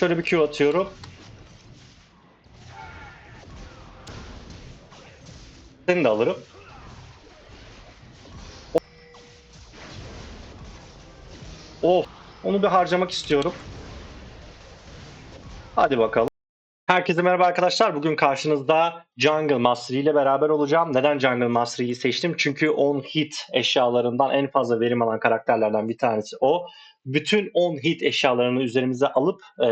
Şöyle bir Q atıyorum. Seni de alırım. Oh, onu bir harcamak istiyorum. Hadi bakalım. Herkese merhaba arkadaşlar. Bugün karşınızda Jungle Mastery ile beraber olacağım. Neden Jungle Mastery'yi seçtim? Çünkü 10 hit eşyalarından en fazla verim alan karakterlerden bir tanesi o. Bütün 10 hit eşyalarını üzerimize alıp e,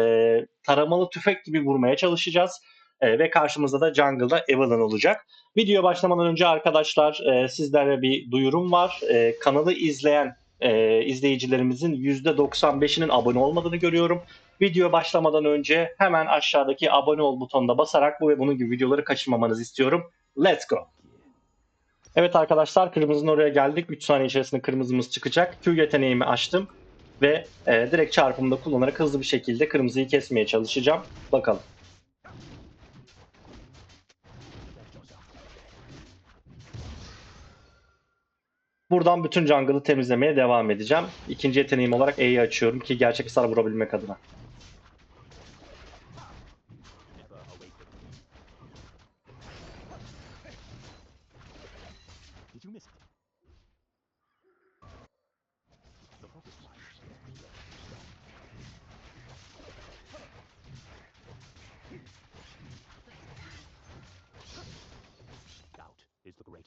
taramalı tüfek gibi vurmaya çalışacağız. E, ve karşımızda da Jungle'da Evelyn olacak. Videoya başlamadan önce arkadaşlar e, sizlere bir duyurum var. E, kanalı izleyen e, izleyicilerimizin %95'inin abone olmadığını görüyorum. Video başlamadan önce hemen aşağıdaki abone ol butonuna basarak bu ve bunun gibi videoları kaçırmamanızı istiyorum. Let's go. Evet arkadaşlar kırmızının oraya geldik. 3 saniye içerisinde kırmızımız çıkacak. Q yeteneğimi açtım ve e, direkt çarpımda kullanarak hızlı bir şekilde kırmızıyı kesmeye çalışacağım. Bakalım. Buradan bütün jungle'ı temizlemeye devam edeceğim. İkinci yeteneğim olarak E'yi açıyorum ki gerçek hasar vurabilmek adına.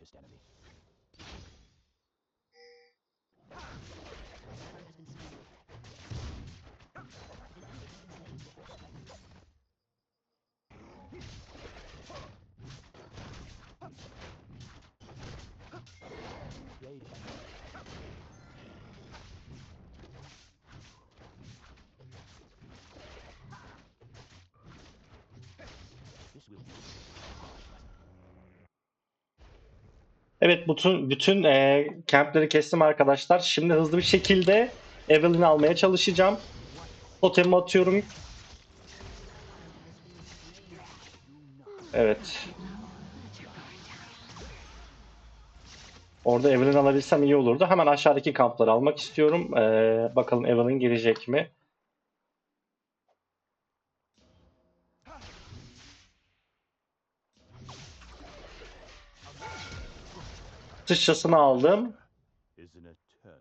Greatest enemy. Evet bütün bütün e, campleri kestim arkadaşlar. Şimdi hızlı bir şekilde Evelyn'i almaya çalışacağım. Totemimi atıyorum. Evet. Orada Evelyn alabilsem iyi olurdu. Hemen aşağıdaki kampları almak istiyorum. Ee, bakalım Evelyn gelecek mi? Sıçrasını aldım.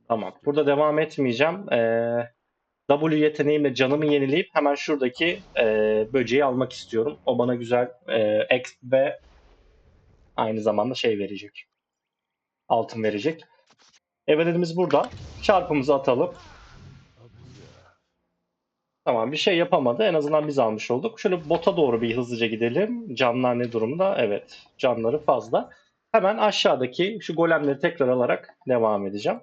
Tamam. Burada devam etmeyeceğim. Ee, W yeteneğimle canımı yenileyip hemen şuradaki e, böceği almak istiyorum. O bana güzel e, X ve aynı zamanda şey verecek. Altın verecek. Evelyn'imiz burada. Çarpımızı atalım. Tamam bir şey yapamadı. En azından biz almış olduk. Şöyle bota doğru bir hızlıca gidelim. Canlar ne durumda? Evet. Canları fazla. Hemen aşağıdaki şu golemleri tekrar alarak devam edeceğim.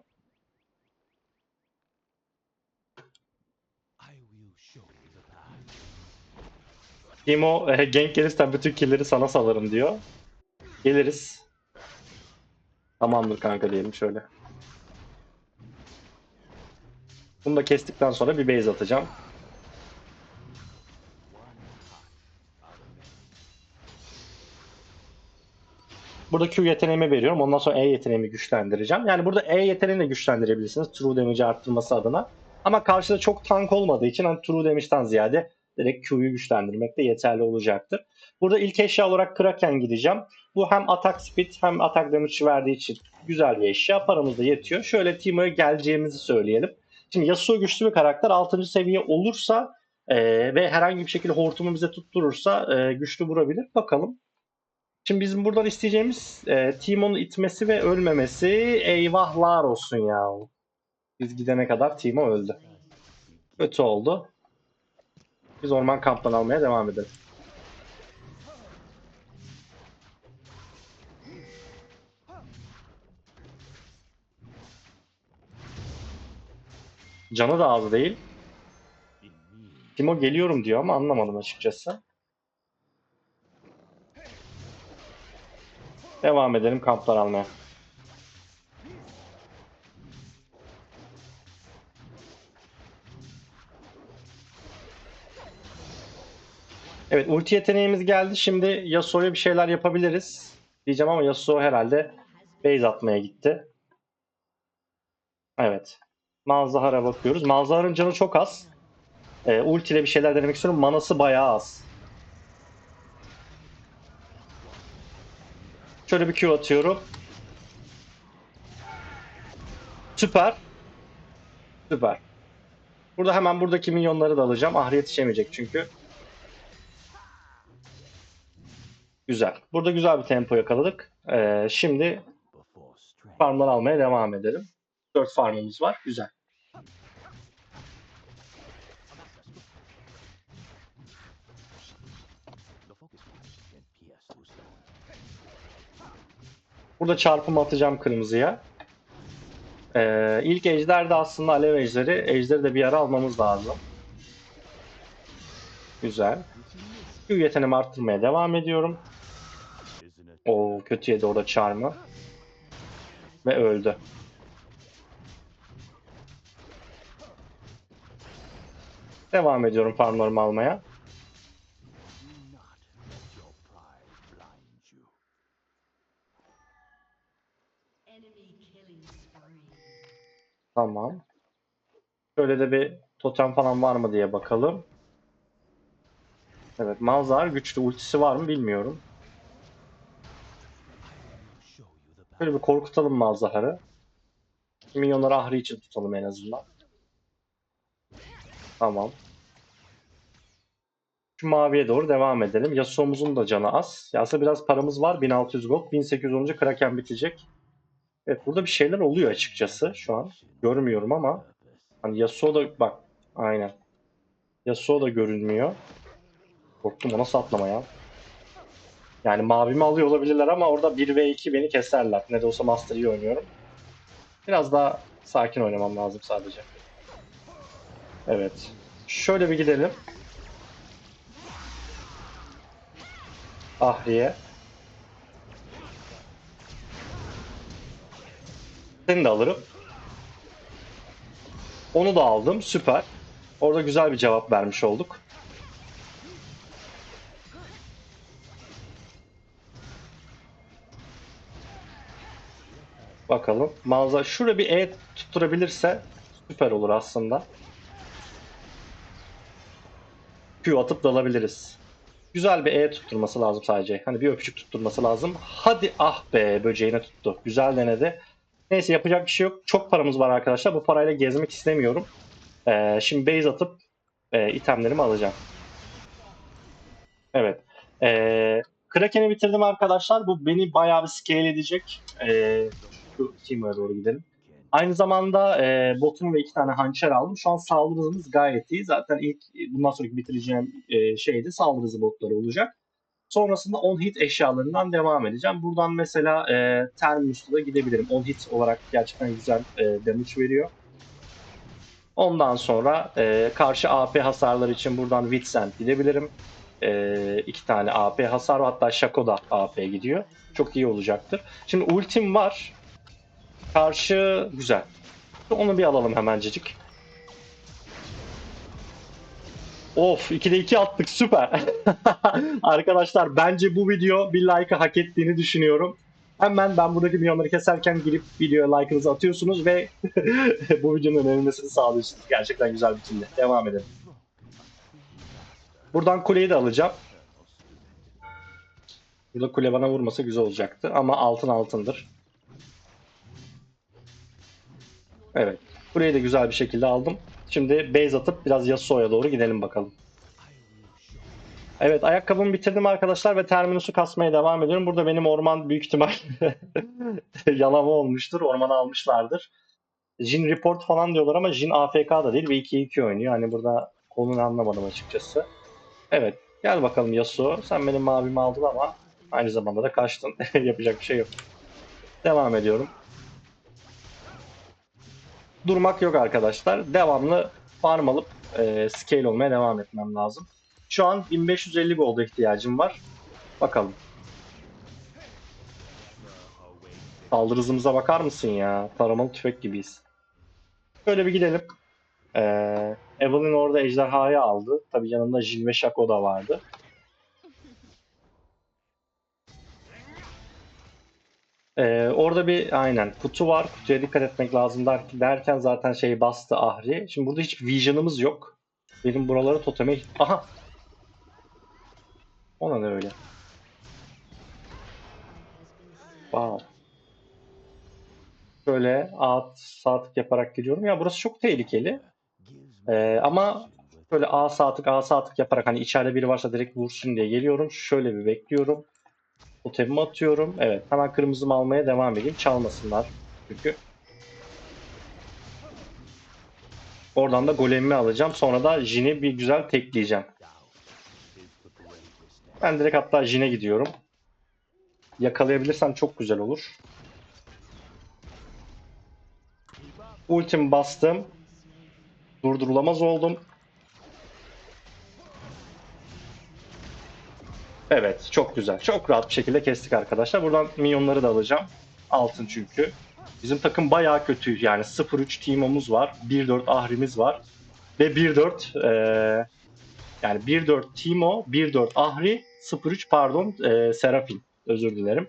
Timo e, gank gelirsen bütün killleri sana salarım diyor. Geliriz. Tamamdır kanka diyelim şöyle. Bunu da kestikten sonra bir base atacağım. Burada Q yeteneğimi veriyorum. Ondan sonra E yeteneğimi güçlendireceğim. Yani burada E yeteneğini de güçlendirebilirsiniz. True damage'i arttırması adına. Ama karşıda çok tank olmadığı için hani True damage'den ziyade direkt Q'yu güçlendirmek de yeterli olacaktır. Burada ilk eşya olarak Kraken gideceğim. Bu hem atak speed hem atak damage verdiği için güzel bir eşya. Paramız da yetiyor. Şöyle Timo'ya geleceğimizi söyleyelim. Şimdi Yasuo güçlü bir karakter. 6. seviye olursa e, ve herhangi bir şekilde hortumu bize tutturursa e, güçlü vurabilir. Bakalım. Şimdi bizim buradan isteyeceğimiz e, Timo'nun itmesi ve ölmemesi. Eyvahlar olsun ya. Biz gidene kadar Timo öldü. Kötü oldu. Biz orman kamptan almaya devam edelim. Canı da az değil. Timo geliyorum diyor ama anlamadım açıkçası. Devam edelim kamplar almaya. Evet ulti yeteneğimiz geldi. Şimdi Yasuo'ya bir şeyler yapabiliriz. Diyeceğim ama Yasuo herhalde base atmaya gitti. Evet. Malzahar'a bakıyoruz. Malzahar'ın canı çok az. E, ulti ile bir şeyler denemek istiyorum. Manası bayağı az. Şöyle bir Q atıyorum. Süper. Süper. Burada hemen buradaki minyonları da alacağım. Ahri yetişemeyecek çünkü. Güzel. Burada güzel bir tempo yakaladık. Ee, şimdi farmlar almaya devam edelim. 4 farmımız var. Güzel. Burada çarpım atacağım kırmızıya. Ee, ilk ejder de aslında alev ejderi. Ejderi de bir ara almamız lazım. Güzel. Q yeteneğimi arttırmaya devam ediyorum. O kötü yedi orada çarmı. Ve öldü. Devam ediyorum farmlarımı almaya. Tamam. Şöyle de bir totem falan var mı diye bakalım. Evet, Malzahar güçlü. Ultisi var mı bilmiyorum. Şöyle bir korkutalım Malzahar'ı. Minyonları Ahri için tutalım en azından. Tamam. Şu maviye doğru devam edelim. Yasuo'muzun da canı az. Ya aslında biraz paramız var. 1600 gold. 1800 olunca Kraken bitecek. Evet burada bir şeyler oluyor açıkçası şu an. Görmüyorum ama. Hani Yasuo da bak. Aynen. Yasuo da görünmüyor. Korktum o nasıl atlama ya. Yani mavimi alıyor olabilirler ama orada 1 ve 2 beni keserler. Ne de olsa Master iyi oynuyorum. Biraz daha sakin oynamam lazım sadece. Evet. Şöyle bir gidelim. Ahriye. Seni de alırım. Onu da aldım. Süper. Orada güzel bir cevap vermiş olduk. Bakalım. Mağaza şurada bir E tutturabilirse süper olur aslında. Q atıp dalabiliriz. Güzel bir E tutturması lazım sadece. Hani bir öpücük tutturması lazım. Hadi ah be böceğine tuttu. Güzel denedi. Neyse yapacak bir şey yok. Çok paramız var arkadaşlar. Bu parayla gezmek istemiyorum. Ee, şimdi base atıp e, itemlerimi alacağım. Evet. Ee, Kraken'i bitirdim arkadaşlar. Bu beni bayağı bir scale edecek. Ee, team'e doğru gidelim. Aynı zamanda e, botum ve iki tane hançer aldım. Şu an saldırı hızımız gayet iyi. Zaten ilk bundan sonraki bitireceğim e, şey saldırı botları olacak. Sonrasında on hit eşyalarından devam edeceğim. Buradan mesela e, Terminus'ta da gidebilirim. On hit olarak gerçekten güzel e, damage veriyor. Ondan sonra e, karşı AP hasarlar için buradan Witsend gidebilirim. E, iki tane AP hasar hatta Shaco da AP gidiyor. Çok iyi olacaktır. Şimdi ultim var. Karşı güzel. Onu bir alalım hemencecik. Of 2'de 2 attık süper. Arkadaşlar bence bu video bir like'ı hak ettiğini düşünüyorum. Hemen ben buradaki milyonları keserken girip videoya like'ınızı atıyorsunuz ve bu videonun önerilmesini sağlıyorsunuz. Gerçekten güzel bir kimdi. Devam edelim. Buradan kuleyi de alacağım. Burada kule bana vurmasa güzel olacaktı ama altın altındır. Evet. Kuleyi de güzel bir şekilde aldım. Şimdi base atıp biraz Yasuo'ya doğru gidelim bakalım. Evet ayakkabımı bitirdim arkadaşlar ve Terminus'u kasmaya devam ediyorum. Burada benim orman büyük ihtimal yalama olmuştur. Ormanı almışlardır. Jin report falan diyorlar ama Jin AFK da değil ve 2-2 oynuyor. Hani burada konunu anlamadım açıkçası. Evet gel bakalım Yasuo. Sen benim mavimi aldın ama aynı zamanda da kaçtın. Yapacak bir şey yok. Devam ediyorum. Durmak yok arkadaşlar. Devamlı farm alıp e, scale olmaya devam etmem lazım. Şu an 1550 gold'a ihtiyacım var. Bakalım. Saldırı hızımıza bakar mısın ya? Taramalı tüfek gibiyiz. Şöyle bir gidelim. Ee, Evelyn orada ejderhayı aldı. Tabii yanında Jin ve Shaco da vardı. Ee, orada bir aynen kutu var. Kutuya dikkat etmek lazım der- derken zaten şey bastı Ahri. Şimdi burada hiç vision'ımız yok. Benim buraları toteme... Aha! Ona ne öyle? Wow. Şöyle at, sağ tık yaparak gidiyorum. Ya burası çok tehlikeli. Ee, ama Şöyle A sağ tık A sağ tık yaparak hani içeride biri varsa direkt vursun diye geliyorum. Şöyle bir bekliyorum. Totemimi atıyorum. Evet hemen kırmızımı almaya devam edeyim. Çalmasınlar çünkü. Oradan da golemimi alacağım. Sonra da Jin'i bir güzel tekleyeceğim. Ben direkt hatta Jin'e gidiyorum. Yakalayabilirsem çok güzel olur. Ultimi bastım. Durdurulamaz oldum. Evet çok güzel. Çok rahat bir şekilde kestik arkadaşlar. Buradan minyonları da alacağım. Altın çünkü. Bizim takım bayağı kötü. Yani 0-3 Teemo'muz var. 1-4 Ahri'miz var. Ve 1-4 eee yani 1-4 Timo, 1-4 Ahri, 0-3 pardon eee Serafin. Özür dilerim.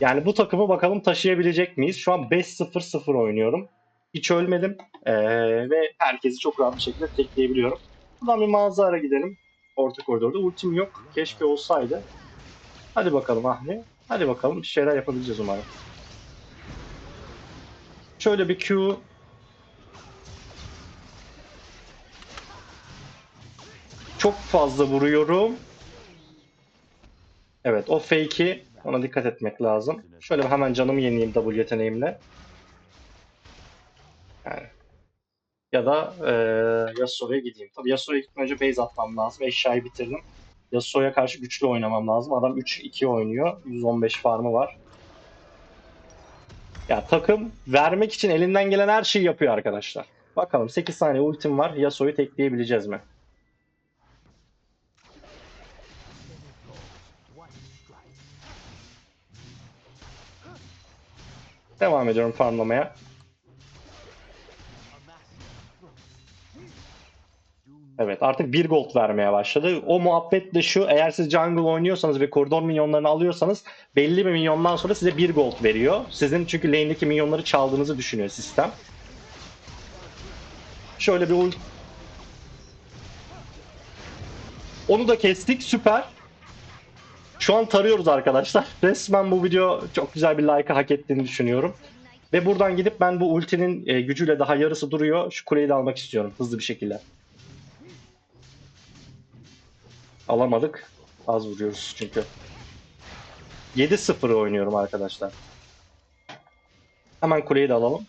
Yani bu takımı bakalım taşıyabilecek miyiz? Şu an 5-0-0 oynuyorum. Hiç ölmedim. Eee, ve herkesi çok rahat bir şekilde tekleyebiliyorum. Buradan bir mağazara gidelim. Orta koridorda. Ultim yok. Keşke olsaydı. Hadi bakalım Ahri. Hadi bakalım bir şeyler yapabileceğiz umarım. Şöyle bir Q Çok fazla vuruyorum. Evet o fake'i ona dikkat etmek lazım. Şöyle hemen canımı yenileyim W yeteneğimle. Yani. Ya da eee Yasuo'ya gideyim. Tabii Yasuo'ya gitmeden önce base atmam lazım. Eşyayı bitirdim. Yasuo'ya karşı güçlü oynamam lazım. Adam 3-2 oynuyor. 115 farmı var. Ya takım vermek için elinden gelen her şeyi yapıyor arkadaşlar. Bakalım 8 saniye ultim var. Yasuo'yu tekleyebileceğiz mi? Devam ediyorum farmlamaya. Evet artık bir gold vermeye başladı. O muhabbet de şu eğer siz jungle oynuyorsanız ve koridor minyonlarını alıyorsanız belli bir minyondan sonra size bir gold veriyor. Sizin çünkü lane'deki minyonları çaldığınızı düşünüyor sistem. Şöyle bir ult. Onu da kestik süper. Şu an tarıyoruz arkadaşlar. Resmen bu video çok güzel bir like hak ettiğini düşünüyorum. Ve buradan gidip ben bu ultinin e, gücüyle daha yarısı duruyor. Şu kuleyi de almak istiyorum hızlı bir şekilde. Alamadık. Az vuruyoruz çünkü. 7-0 oynuyorum arkadaşlar. Hemen kuleyi de alalım.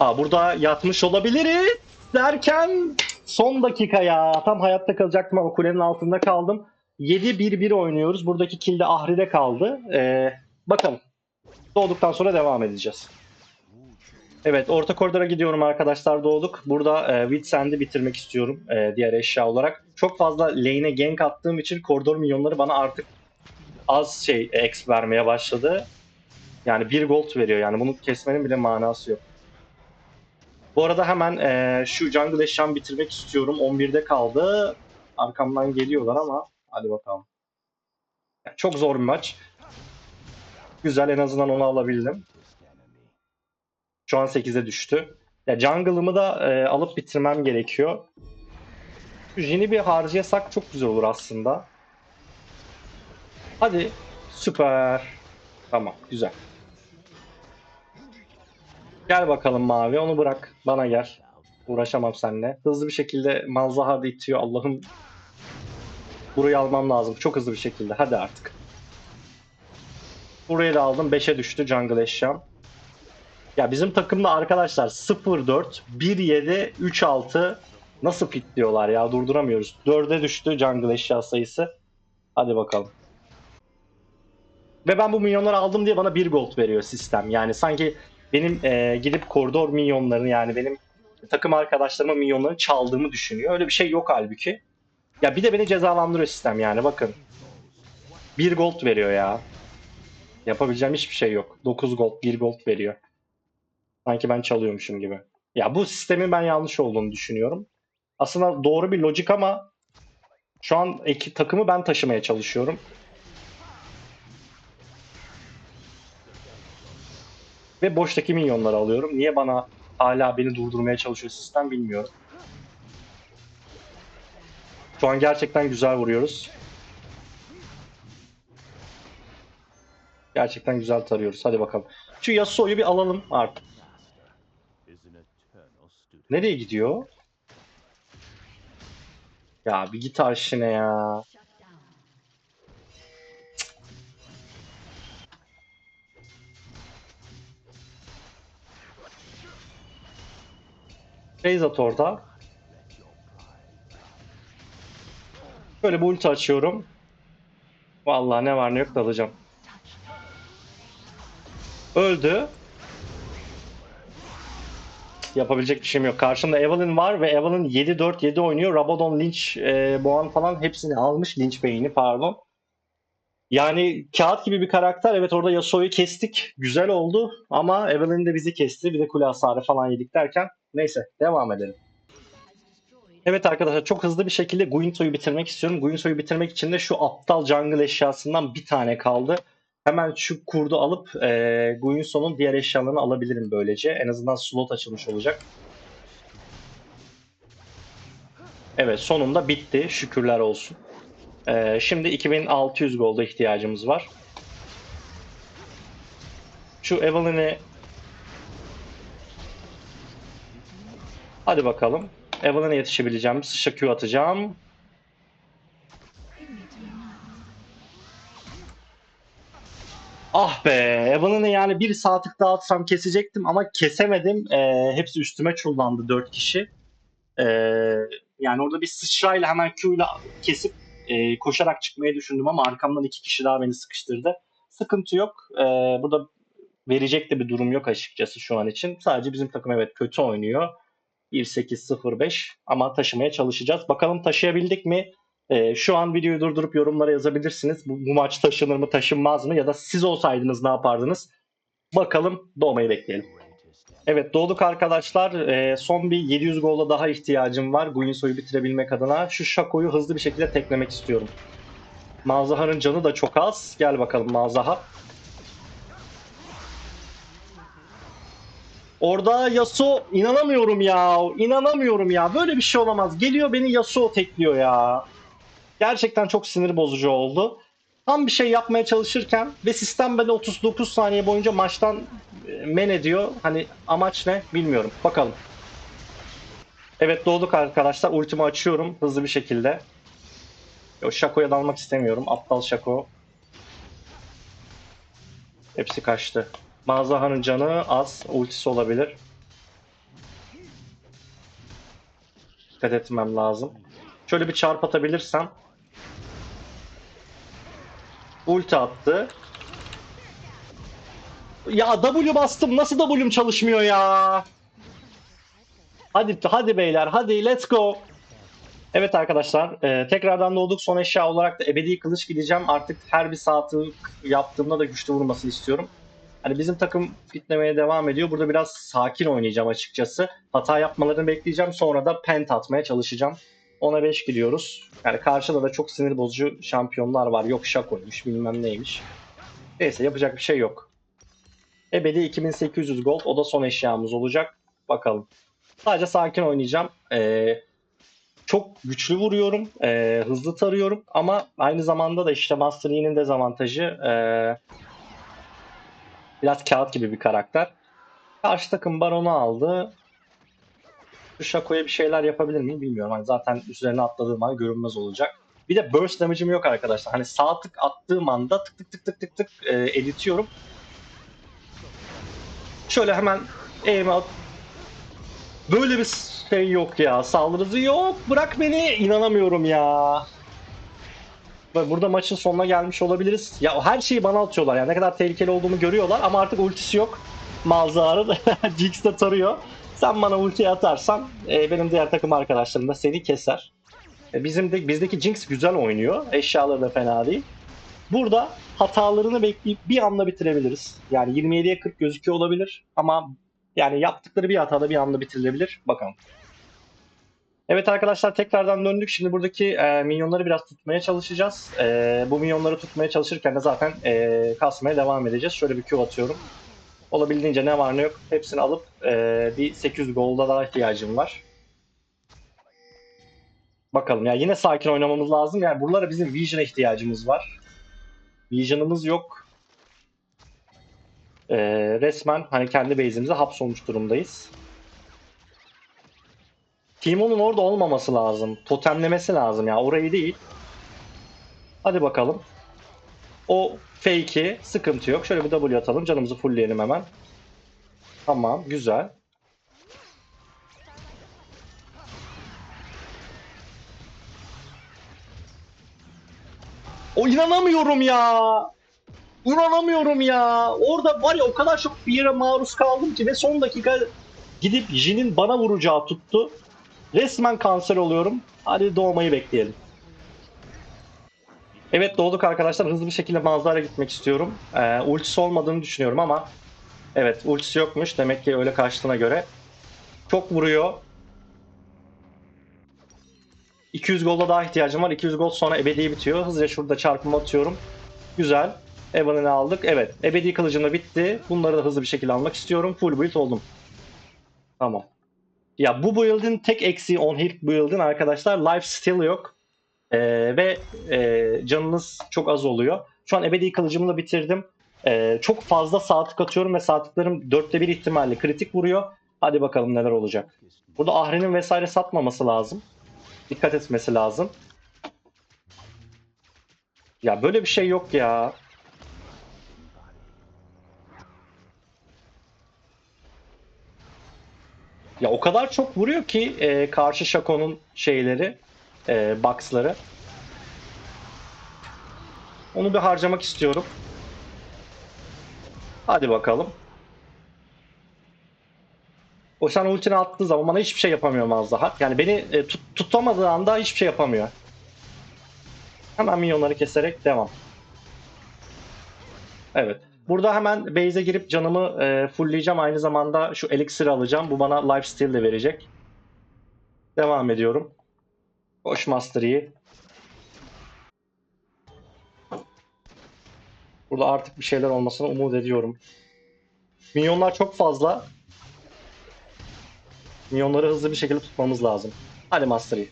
Aa, burada yatmış olabiliriz derken son dakika ya. Tam hayatta kalacaktım ama kulenin altında kaldım. 7-1-1 oynuyoruz. Buradaki kill de Ahri'de kaldı. Ee, bakalım. Doğduktan sonra devam edeceğiz. Evet orta koridora gidiyorum arkadaşlar doğduk. Burada e, Witsend'i bitirmek istiyorum e, diğer eşya olarak. Çok fazla lane'e gank attığım için koridor minyonları bana artık az şey X vermeye başladı. Yani bir gold veriyor yani bunu kesmenin bile manası yok. Bu arada hemen e, şu jungle eşyamı bitirmek istiyorum. 11'de kaldı. Arkamdan geliyorlar ama hadi bakalım. Yani çok zor bir maç. Güzel en azından onu alabildim. Şu an 8'e düştü. Ya jungle'ımı da e, alıp bitirmem gerekiyor. Jin'i bir harcayasak çok güzel olur aslında. Hadi. Süper. Tamam. Güzel. Gel bakalım mavi. Onu bırak. Bana gel. Uğraşamam seninle. Hızlı bir şekilde Malzahar da itiyor. Allah'ım. Burayı almam lazım. Çok hızlı bir şekilde. Hadi artık. Burayı da aldım. 5'e düştü jungle eşyam. Ya bizim takımda arkadaşlar 0-4, 1-7, 3-6 nasıl pitliyorlar ya durduramıyoruz. 4'e düştü jungle eşya sayısı. Hadi bakalım. Ve ben bu minyonları aldım diye bana 1 gold veriyor sistem. Yani sanki benim e, gidip koridor minyonlarını yani benim takım arkadaşlarıma minyonlarını çaldığımı düşünüyor. Öyle bir şey yok halbuki. Ya bir de beni cezalandırıyor sistem yani bakın. 1 gold veriyor ya. Yapabileceğim hiçbir şey yok. 9 gold, 1 gold veriyor. Sanki ben çalıyormuşum gibi. Ya bu sistemin ben yanlış olduğunu düşünüyorum. Aslında doğru bir lojik ama şu an eki, takımı ben taşımaya çalışıyorum. Ve boştaki minyonları alıyorum. Niye bana hala beni durdurmaya çalışıyor sistem bilmiyorum. Şu an gerçekten güzel vuruyoruz. Gerçekten güzel tarıyoruz. Hadi bakalım. Şu Yasuo'yu bir alalım artık. Nereye gidiyor? Ya bir git aşine ya. Raze at orada. Böyle bir ulti açıyorum. Vallahi ne var ne yok da alacağım. Öldü. Yapabilecek bir şeyim yok. Karşımda Evelyn var ve Evelyn 7-4-7 oynuyor. Rabadon, Lynch, e, Boğan falan hepsini almış. Lynch beyni pardon. Yani kağıt gibi bir karakter. Evet orada Yasuo'yu kestik. Güzel oldu. Ama Evelyn de bizi kesti. Bir de kule hasarı falan yedik derken. Neyse devam edelim. Evet arkadaşlar çok hızlı bir şekilde Guinso'yu bitirmek istiyorum. Guinso'yu bitirmek için de şu aptal jungle eşyasından bir tane kaldı. Hemen şu kurdu alıp e, Guinso'nun diğer eşyalarını alabilirim böylece. En azından slot açılmış olacak. Evet sonunda bitti. Şükürler olsun. E, şimdi 2600 golda ihtiyacımız var. Şu Evelyn'i Hadi bakalım. Evelyn'e yetişebileceğim. Sıçra Q atacağım. Ah be. Evelyn'ı yani bir saatlik daha atsam kesecektim ama kesemedim. Ee, hepsi üstüme çullandı 4 kişi. Ee, yani orada bir sıçrayla hemen Q ile kesip e, koşarak çıkmayı düşündüm ama arkamdan iki kişi daha beni sıkıştırdı. Sıkıntı yok. Ee, burada verecek de bir durum yok açıkçası şu an için. Sadece bizim takım evet kötü oynuyor. 1.8.05 ama taşımaya çalışacağız. Bakalım taşıyabildik mi? Ee, şu an videoyu durdurup yorumlara yazabilirsiniz. Bu, bu maç taşınır mı taşınmaz mı? Ya da siz olsaydınız ne yapardınız? Bakalım doğmayı bekleyelim. Evet doğduk arkadaşlar. Ee, son bir 700 gola daha ihtiyacım var. Guinso'yu bitirebilmek adına. Şu Shaco'yu hızlı bir şekilde teklemek istiyorum. Malzahar'ın canı da çok az. Gel bakalım Malzahar. Orada Yasuo inanamıyorum ya. İnanamıyorum ya. Böyle bir şey olamaz. Geliyor beni Yasuo tekliyor ya. Gerçekten çok sinir bozucu oldu. Tam bir şey yapmaya çalışırken ve sistem beni 39 saniye boyunca maçtan e, men ediyor. Hani amaç ne bilmiyorum. Bakalım. Evet doğduk arkadaşlar. Ultimi açıyorum hızlı bir şekilde. Yo, Shaco'ya dalmak istemiyorum. Aptal Shaco. Hepsi kaçtı. Malzahanın canı az. Ultisi olabilir. Dikkat etmem lazım. Şöyle bir çarp atabilirsem. Ulti attı. Ya W bastım. Nasıl W'm çalışmıyor ya? Hadi hadi beyler hadi let's go. Evet arkadaşlar e, tekrardan doğduk. Son eşya olarak da ebedi kılıç gideceğim. Artık her bir saati yaptığımda da güçlü vurmasını istiyorum. Hani bizim takım fitlemeye devam ediyor. Burada biraz sakin oynayacağım açıkçası. Hata yapmalarını bekleyeceğim. Sonra da pent atmaya çalışacağım. 10'a 5 gidiyoruz. Yani karşıda da çok sinir bozucu şampiyonlar var. Yok şak oymuş bilmem neymiş. Neyse yapacak bir şey yok. Ebedi 2800 gold. O da son eşyamız olacak. Bakalım. Sadece sakin oynayacağım. Ee, çok güçlü vuruyorum. ee, hızlı tarıyorum. Ama aynı zamanda da işte Master Yi'nin dezavantajı ee, biraz kağıt gibi bir karakter. Karşı takım Baron'u aldı. Shaco'ya bir şeyler yapabilir miyim bilmiyorum. Hani zaten üzerine atladığım an görünmez olacak. Bir de burst damage'im yok arkadaşlar. Hani sağ tık attığım anda tık tık tık tık tık tık e, eritiyorum. Şöyle hemen aim out. Böyle bir şey yok ya. Saldırısı yok. Bırak beni. İnanamıyorum ya. Burada maçın sonuna gelmiş olabiliriz. Ya her şeyi bana atıyorlar. Yani ne kadar tehlikeli olduğumu görüyorlar ama artık ultisi yok. Malzahar'ın Jinx de tarıyor. Sen bana ulti atarsan e, benim diğer takım arkadaşlarım da seni keser. E, bizim de bizdeki Jinx güzel oynuyor. Eşyaları da fena değil. Burada hatalarını bekleyip bir anda bitirebiliriz. Yani 27'ye 40 gözüküyor olabilir ama yani yaptıkları bir hatada bir anda bitirilebilir. Bakalım. Evet arkadaşlar tekrardan döndük. Şimdi buradaki e, minyonları biraz tutmaya çalışacağız. E, bu minyonları tutmaya çalışırken de zaten e, kasmaya devam edeceğiz. Şöyle bir Q atıyorum. Olabildiğince ne var ne yok hepsini alıp eee, bir 800 golda daha ihtiyacım var. Bakalım ya yine sakin oynamamız lazım. Yani buralara bizim Vision'a ihtiyacımız var. Vision'ımız yok. Eee, resmen hani kendi base'imize hapsolmuş durumdayız. Timon'un orada olmaması lazım. Totemlemesi lazım ya. Orayı değil. Hadi bakalım. O fake'i sıkıntı yok. Şöyle bir W atalım. Canımızı fullleyelim hemen. Tamam. Güzel. O inanamıyorum ya. İnanamıyorum ya. Orada var ya o kadar çok bir yere maruz kaldım ki ve son dakika gidip Jin'in bana vuracağı tuttu. Resmen kanser oluyorum. Hadi doğmayı bekleyelim. Evet doğduk arkadaşlar. Hızlı bir şekilde manzara gitmek istiyorum. Ee, ultisi olmadığını düşünüyorum ama evet ultisi yokmuş. Demek ki öyle kaçtığına göre. Çok vuruyor. 200 golda daha ihtiyacım var. 200 gol sonra ebedi bitiyor. Hızlıca şurada çarpımı atıyorum. Güzel. Evan'ını aldık. Evet. Ebedi kılıcım da bitti. Bunları da hızlı bir şekilde almak istiyorum. Full build oldum. Tamam. Ya bu build'in tek eksiği on hit build'in arkadaşlar life steal yok. Ee, ve e, canınız çok az oluyor. Şu an ebedi kılıcımı da bitirdim. Ee, çok fazla saatlik atıyorum ve saatliklerim dörtte bir ihtimalle kritik vuruyor. Hadi bakalım neler olacak. Burada Ahri'nin vesaire satmaması lazım. Dikkat etmesi lazım. Ya böyle bir şey yok ya. Ya o kadar çok vuruyor ki e, karşı Shaco'nun şeyleri, e, box'ları. Onu bir harcamak istiyorum. Hadi bakalım. O sen ultini attığı zaman bana hiçbir şey yapamıyor az daha. Yani beni e, tut, tutamadığı anda hiçbir şey yapamıyor. Hemen minyonları keserek devam. Evet. Burada hemen base'e girip canımı e, fullleyeceğim. Aynı zamanda şu elixir'i alacağım. Bu bana lifesteal de verecek. Devam ediyorum. Koş Mastery'i. Burada artık bir şeyler olmasını umut ediyorum. Minyonlar çok fazla. Minyonları hızlı bir şekilde tutmamız lazım. Hadi Mastery.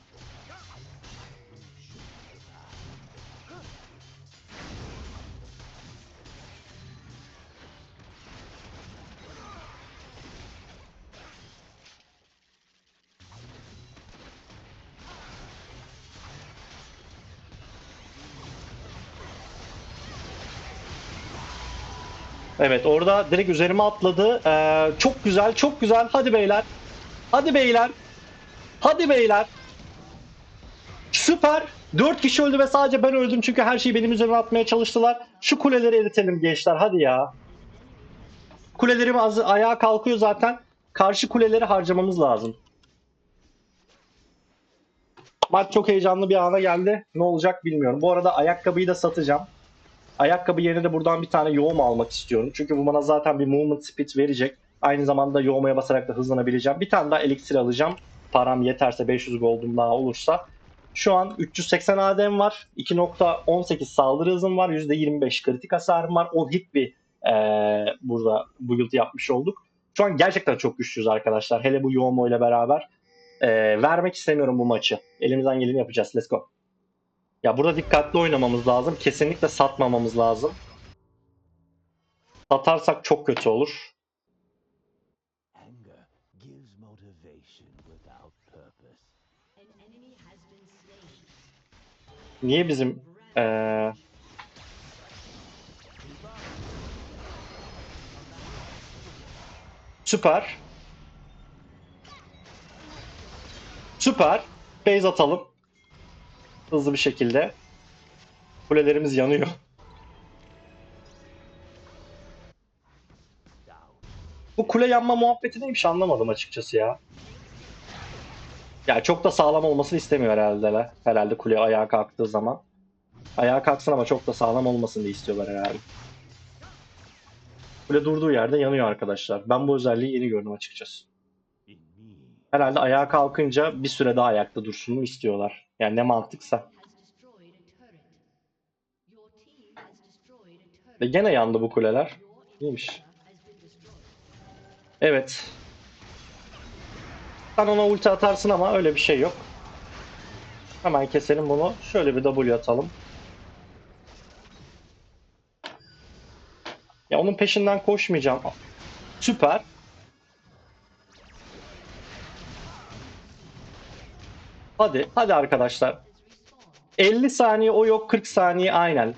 Evet orada direkt üzerime atladı. Ee, çok güzel çok güzel. Hadi beyler. Hadi beyler. Hadi beyler. Süper. 4 kişi öldü ve sadece ben öldüm çünkü her şeyi benim üzerime atmaya çalıştılar. Şu kuleleri eritelim gençler hadi ya. Kulelerim az ayağa kalkıyor zaten. Karşı kuleleri harcamamız lazım. Maç çok heyecanlı bir ana geldi. Ne olacak bilmiyorum. Bu arada ayakkabıyı da satacağım. Ayakkabı yerine de buradan bir tane yoğum almak istiyorum. Çünkü bu bana zaten bir movement speed verecek. Aynı zamanda yoğumaya basarak da hızlanabileceğim. Bir tane daha elixir alacağım. Param yeterse 500 gold'um daha olursa. Şu an 380 AD'm var. 2.18 saldırı hızım var. %25 kritik hasarım var. 10 hit bir eee, burada build yapmış olduk. Şu an gerçekten çok güçlüyüz arkadaşlar. Hele bu Yomo ile beraber. Eee, vermek istemiyorum bu maçı. Elimizden geleni yapacağız. Let's go. Ya burada dikkatli oynamamız lazım. Kesinlikle satmamamız lazım. Satarsak çok kötü olur. Niye bizim eee Süper. Süper. Base atalım. Hızlı bir şekilde. Kulelerimiz yanıyor. Bu kule yanma muhabbeti neymiş anlamadım açıkçası ya. Ya çok da sağlam olmasını istemiyor herhalde. Herhalde kule ayağa kalktığı zaman. Ayağa kalksın ama çok da sağlam olmasın diye istiyorlar herhalde. Kule durduğu yerde yanıyor arkadaşlar. Ben bu özelliği yeni gördüm açıkçası. Herhalde ayağa kalkınca bir süre daha ayakta dursun istiyorlar. Yani ne mantıksa. Ve gene yandı bu kuleler. İyiymiş. Evet. Sen ona ulti atarsın ama öyle bir şey yok. Hemen keselim bunu. Şöyle bir W atalım. Ya onun peşinden koşmayacağım. Süper. Hadi, hadi arkadaşlar. 50 saniye o yok, 40 saniye aynen.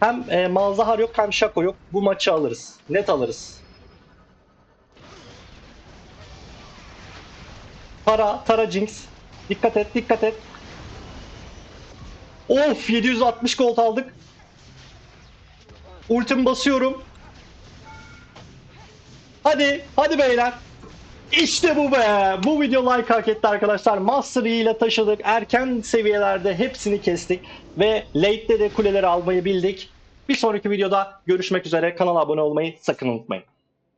Hem e, Malzahar yok hem Şako yok. Bu maçı alırız. Net alırız. Tara, Tara Jinx. Dikkat et, dikkat et. Of 760 gold aldık. Ultim basıyorum. Hadi, hadi beyler. İşte bu be. Bu video like hak etti arkadaşlar. Master Yi ile taşıdık. Erken seviyelerde hepsini kestik. Ve late'de de kuleleri almayı bildik. Bir sonraki videoda görüşmek üzere. Kanala abone olmayı sakın unutmayın.